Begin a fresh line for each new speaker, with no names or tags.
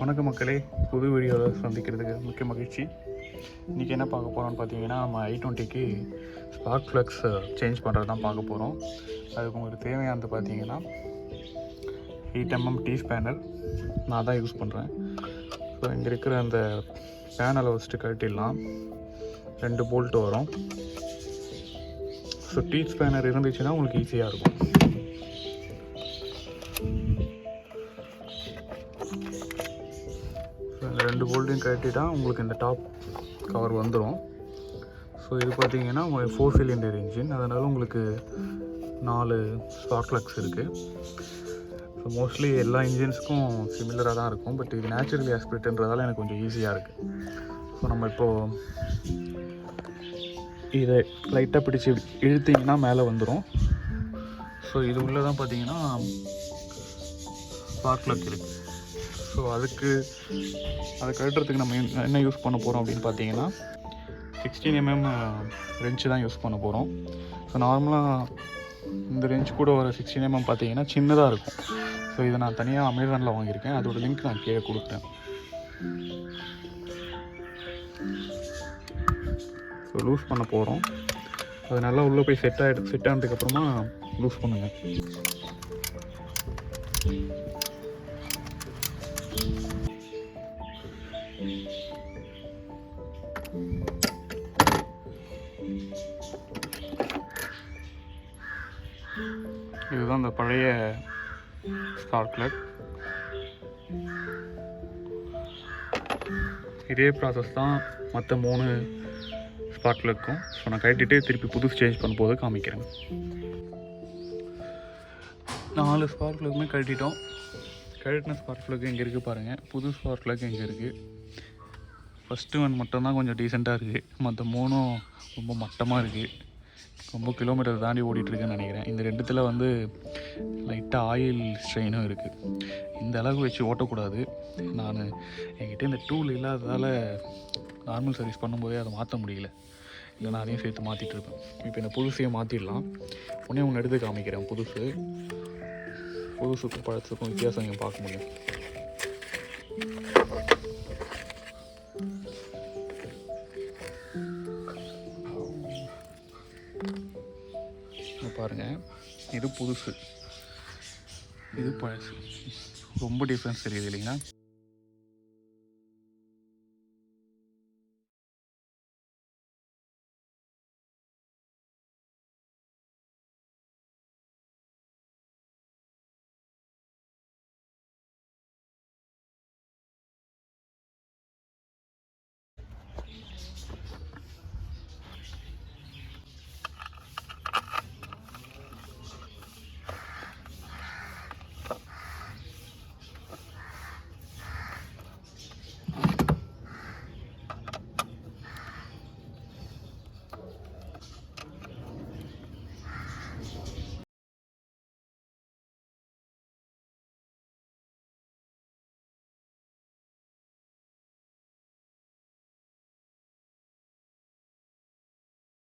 வணக்க மக்களே. புது வீடியோவில் சந்திக்கிறதுக்கு முக்கிய மகிழ்ச்சி. இன்றைக்கி என்ன பார்க்க போகிறோம்னு பார்த்தீங்கன்னா நம்ம ஐ டுவெண்ட்டிக்கு ஸ்பார்க் ஃப்ளக்ஸ் சேஞ்ச் பண்ணுறது தான் பார்க்க போகிறோம் அதுக்கு உங்களுக்கு தேவையானது பார்த்தீங்கன்னா எயிட் எம்எம் டீ ஸ்பேனர் நான் தான் யூஸ் பண்ணுறேன் ஸோ இங்கே இருக்கிற அந்த பேனலை வச்சுட்டு கட்டிடலாம் ரெண்டு போல்ட்டு வரும். ஸோ டீ ஸ்பேனர் இருந்துச்சுன்னா உங்களுக்கு ஈஸியாக இருக்கும். ரெண்டு போல்ட்டையும் கழட்டிட்டா உங்களுக்கு இந்த டாப் கவர் வந்துடும் ஸோ இது பார்த்தீங்கன்னா உங்களுக்கு ஃபோர் சிலிண்டர் இன்ஜின் அதனால் உங்களுக்கு நாலு ஸ்பார்க் ப்ளக்ஸ் இருக்குது ஸோ மோஸ்ட்லி எல்லா இன்ஜின்ஸ்க்கும் சிமிலராக தான் இருக்கும். பட் இது நேச்சுரலி ஆஸ்பிரேட்ன்றதால எனக்கு கொஞ்சம் ஈஸியாக இருக்குது ஸோ நம்ம இப்போது இதை லைட்டாக பிடிச்சி இழுத்திங்கன்னா மேலே வந்துடும் ஸோ இது உள்ளே தான் பார்த்தீங்கன்னா ஸ்பார்க் ப்ளக் இருக்குது ஸோ அதுக்கு அதை கட்டுறதுக்கு நம்ம என்ன- என்ன யூஸ் பண்ண போகிறோம் அப்படின்னு பார்த்தீங்கன்னா சிக்ஸ்டீன் எம்எம் ரெஞ்சு தான் யூஸ் பண்ண போகிறோம் ஸோ நார்மலாக இந்த ரெஞ்ச் கூட ஒரு சிக்ஸ்டீன் எம்எம் பார்த்தீங்கன்னா சின்னதாக இருக்கும். ஸோ இதை நான் தனியாக அமேசானில் வாங்கியிருக்கேன். அதோட லிங்க் நான் கீழே கொடுத்தேன் ஸோ லூஸ் பண்ண போகிறோம் அது நல்லா உள்ளே போய் செட் ஆகிடு செட் ஆனதுக்கப்புறமா லூஸ் பண்ணுங்கள் இதுதான் இந்த பழைய ஸ்பார்க் கிளக் இதே ப்ராசஸ் தான் மற்ற மூணு ஸ்பார்க் பிளக்கும் ஸோ நான் கட்டிட்டு திருப்பி புதுசு சேஞ்ச் பண்ணும்போது காமிக்கிறேன். நாலு ஸ்பார்க் பிளக்குமே கழட்டிட்டோம். கழட்டின ஸ்பார்க் பிளக் இங்கே இருக்குது பாருங்கள் புது ஸ்பார்க் பிளக் இங்கே இருக்குது ஃபஸ்ட்டு ஒன் மட்டும்தான் கொஞ்சம் டீசெண்டாக இருக்குது மற்ற மூணும் ரொம்ப மட்டமாக இருக்குது ரொம்ப கிலோமீட்டர் தாண்டி ஓடிட்டுருக்கேன்னு நினைக்கிறேன். இந்த ரெண்டுத்தில் வந்து லைட்டாக ஆயில் ஸ்ட்ரெயினும் இருக்குது இந்த அளவுக்கு வச்சு ஓட்டக்கூடாது. நான் என்கிட்ட இந்த டூல் இல்லாததால் நார்மல் சர்வீஸ் பண்ணும்போதே அதை மாற்ற முடியல. இல்லை நான் அதையும் சேர்த்து மாற்றிட்டு இருப்பேன் இப்போ இந்த புதுசையும் மாற்றிடலாம் உடனே ஒன்று எடுத்து காமிக்கிறேன் புதுசு. புதுசுக்கும் பழசுக்கும் வித்தியாசம் நீங்கள் பார்க்க முடியும். பாருங்கள் இது புதுசு. இது பழசு. ரொம்ப டிஃப்ரென்ஸ் தெரியுது இல்லைங்களா?